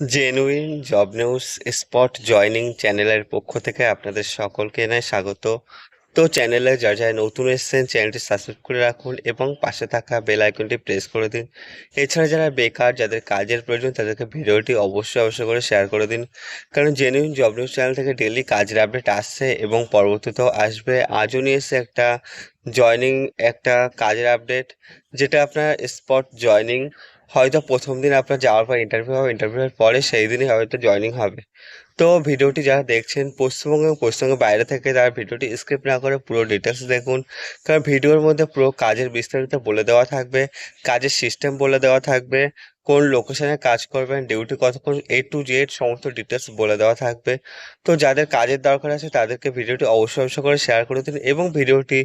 Genuine job news spot joining চ্যানেলের পক্ষ থেকে আপনাদের সকলকে এনে স্বাগত। তো চ্যানেলে যা যারা নতুন এসেছেন চ্যানেলটি সাবস্ক্রাইব করে রাখুন এবং পাশে থাকা বেল আইকনটি প্রেস করে দিন। এছাড়া যারা বেকার, যাদের কাজের প্রয়োজন, তাদেরকে ভিডিওটি অবশ্যই অবশ্যই করে শেয়ার করে দিন। কারণ জেনুইন জব নিউজ চ্যানেল থেকে ডেলি কাজের আপডেট আসছে এবং পরবর্তীতেও আসবে। আজও নিয়ে এসে একটা জয়নিং একটা কাজের আপডেট যেটা আপনার স্পট জয়নিং হয়তো প্রথম দিন আপনার যাওয়ার পর ইন্টারভিউ হবে ইন্টারভিউয়ের পরে সেই দিনই হয়তো জয়নিং হবে। তো ভিডিওটি যারা দেখছেন পশ্চিমবঙ্গ এবং পশ্চিমবঙ্গের বাইরে থেকে, তারা ভিডিওটি স্কিপ না করে পুরো ডিটেলস দেখুন। কারণ ভিডিওর মধ্যে পুরো কাজের বিস্তারিত বলে দেওয়া থাকবে, কাজের সিস্টেম বলে দেওয়া থাকবে, কোন লোকেশনে কাজ করবেন ডিউটি কতক্ষণ এ টু জেড সমস্ত ডিটেলস বলে দেওয়া থাকবে। তো যাদের কাজের দরকার আছে, তাদেরকে ভিডিওটি অবশ্যই অবশ্যই করে শেয়ার করে দিন এবং ভিডিওটি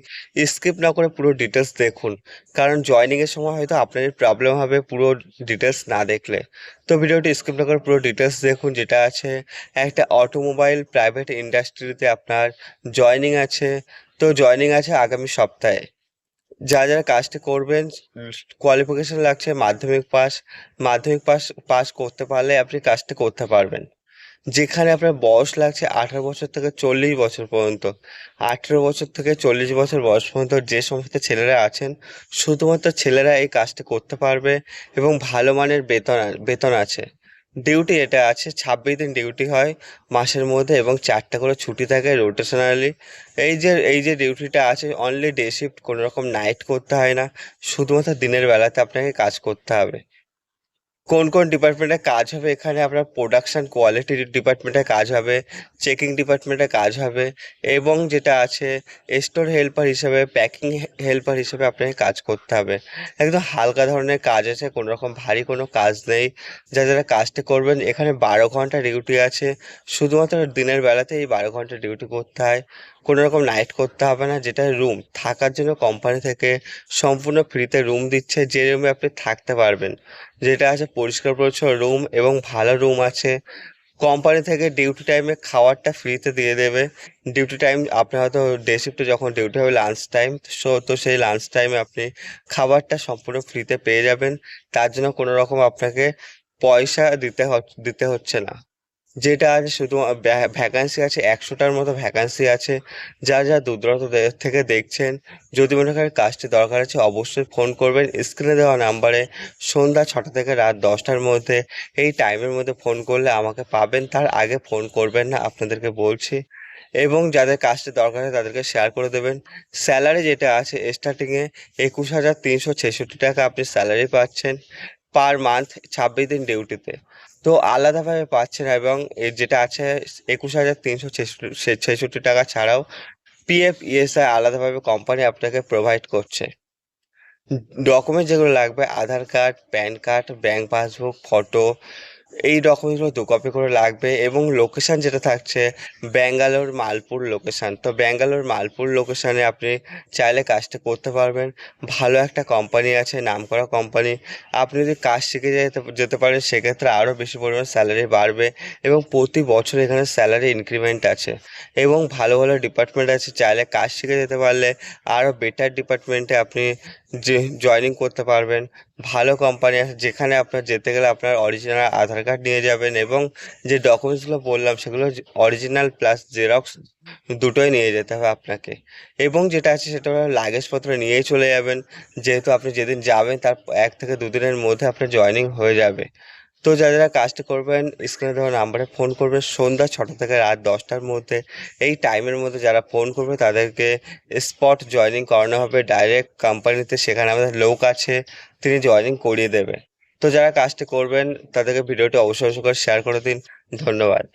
স্কিপ না করে পুরো ডিটেলস দেখুন। কারণ জয়নিংয়ের সময় হয়তো আপনাদের প্রবলেম হবে পুরো ডিটেলস না দেখলে। তো ভিডিওটি স্কিপ না করে পুরো ডিটেলস দেখুন, যেটা আছে একটা অটোমোবাইল প্রাইভেট ইন্ডাস্ট্রিতে আপনার জয়নিং আছে। তো জয়নিং আছে আগামী সপ্তাহে। যারা যারা কাজটি করবেন কোয়ালিফিকেশন লাগছে, মাধ্যমিক পাস মাধ্যমিক পাস পাস করতে পারলে আপনি কাজটি করতে পারবেন। যেখানে আপনার বয়স লাগছে আঠারো বছর থেকে চল্লিশ বছর পর্যন্ত। আঠেরো বছর থেকে চল্লিশ বছর বয়স পর্যন্ত যে সমস্ত ছেলেরা আছেন, শুধুমাত্র ছেলেরা এই কাজটি করতে পারবে এবং ভালো মানের বেতন বেতন আছে। ডিউটি এটা আছে, ছাব্বিশ দিন ডিউটি হয় মাসের মধ্যে এবং চারটে করে ছুটি থাকে রোটেশনালি এই যে এই যে ডিউটিটা আছে অনলি ডে শিফট কোনো রকম নাইট করতে হয় না, শুধুমাত্র দিনের বেলাতে আপনাকে কাজ করতে হবে। কোন কোন ডিপার্টমেন্টে কাজ হবে? এখানে আপনার প্রোডাকশন কোয়ালিটি ডিপার্টমেন্টে কাজ হবে চেকিং ডিপার্টমেন্টে কাজ হবে, এবং যেটা আছে স্টোর হেল্পার হিসেবে প্যাকিং হেল্পার হিসেবে আপনাকে কাজ করতে হবে। একদম হালকা ধরনের কাজ আছে, কোনো রকম ভারী কোনো কাজ নেই। যা যারা কাজটি করবেন, এখানে বারো ঘণ্টা ডিউটি আছে। শুধুমাত্র দিনের বেলাতে এই বারো ঘণ্টা ডিউটি করতে হয়। কোনো রকম নাইট করতে হবে না, যেটা রুম থাকার জন্য কোম্পানি থেকে সম্পূর্ণ ফ্রিতে রুম দিচ্ছে, যে রুমে আপনি থাকতে পারবেন। যেটা আছে পরিষ্কার, পরিচ্ছন্ন রুম এবং ভালো রুম আছে। কোম্পানি থেকে ডিউটি টাইমে খাবারটা ফ্রিতে দিয়ে দেবে। ডিউটি টাইম আপনার হয়তো ডে শিফটে যখন ডিউটি হবে লাঞ্চ টাইম সো তো সেই লাঞ্চ টাইমে আপনি খাবারটা সম্পূর্ণ ফ্রিতে পেয়ে যাবেন। তার জন্য কোনো রকম আপনাকে পয়সা দিতে দিতে হচ্ছে না। যেটা আছে শুধু ভ্যাকান্সি আছে, একশোটার মতো ভ্যাকান্সি আছে। যা যা দূর দূরান্ত দে- থেকে দেখছেন। যদি মনে করেন কাজটি দরকার আছে, অবশ্যই ফোন করবেন। স্ক্রিনে দেওয়া নাম্বারে সন্ধ্যা ছটা থেকে রাত দশটার মধ্যে এই টাইমের মধ্যে ফোন করলে আমাকে পাবেন। তার আগে ফোন করবেন না, আপনাদেরকে বলছি। এবং যাদের কাজটি দরকার আছে, তাদেরকে শেয়ার করে দেবেন। স্যালারি যেটা আছে স্টার্টিংয়ে একুশ হাজার তিনশো ছেষট্টি টাকা আপনি স্যালারি পাচ্ছেন পার মান্থ ছাব্বিশ দিন ডিউটিতে তো আলাদাভাবে পাচ্ছে না এবং এর যেটা আছে একুশ হাজার তিনশো ছেষট্টি টাকা ছাড়াও পিএফ ইএসআই আলাদাভাবে কোম্পানি আপনাকে প্রোভাইড করছে। ডকুমেন্ট যেগুলো লাগবে Aadhaar card PAN card bank passbook photo এই ডকুমেন্টসগুলো দু কপি করে লাগবে এবং লোকেশান যেটা থাকছে ব্যাঙ্গালোর মালপুর লোকেশান তো ব্যাঙ্গালোর মালপুর লোকেশানে আপনি চাইলে কাজটা করতে পারবেন। ভালো একটা কোম্পানি আছে, নামকরা কোম্পানি আপনি যদি কাজ শিখে যেতে যেতে পারেন, সেক্ষেত্রে আরও বেশি পরিমাণ স্যালারি বাড়বে এবং প্রতি বছর এখানে স্যালারি ইনক্রিমেন্ট আছে। এবং ভালো ভালো ডিপার্টমেন্ট আছে, চাইলে কাজ শিখে যেতে পারলে আরও বেটার ডিপার্টমেন্টে আপনি যে জয়নিং করতে পারবেন। ভালো কোম্পানি আছে, যেখানে আপনার যেতে গেলে আপনার অরিজিনাল আধার কার্ড নিয়ে যাবেন এবং যে ডকুমেন্টসগুলো বললাম, সেগুলো অরিজিনাল প্লাস জেরক্স দুটোই নিয়ে যেতে হবে আপনাকে। এবং যেটা আছে, সেটা হলো লাগেজপত্র নিয়েই চলে যাবেন। যেহেতু আপনি যেদিন যাবেন, তার এক থেকে দুদিনের মধ্যে আপনার জয়নিং হয়ে যাবে। তো যারা যারা কাজটা করবেন স্ক্রিনে দেওয়া নাম্বারে ফোন করবে। সন্ধ্যা ছটা থেকে রাত দশটার মধ্যে, এই টাইমের মধ্যে যারা ফোন করবে, তাদেরকে স্পট জয়নিং করানো হবে। ডাইরেক্ট কোম্পানিতে সেখানে আমাদের লোক আছে, তিনি জয়নিং করিয়ে দেবে তো যারা কাজটা করবেন, তাদেরকে ভিডিওটি অবশ্যই অবশ্যই করে শেয়ার করে দিন। ধন্যবাদ।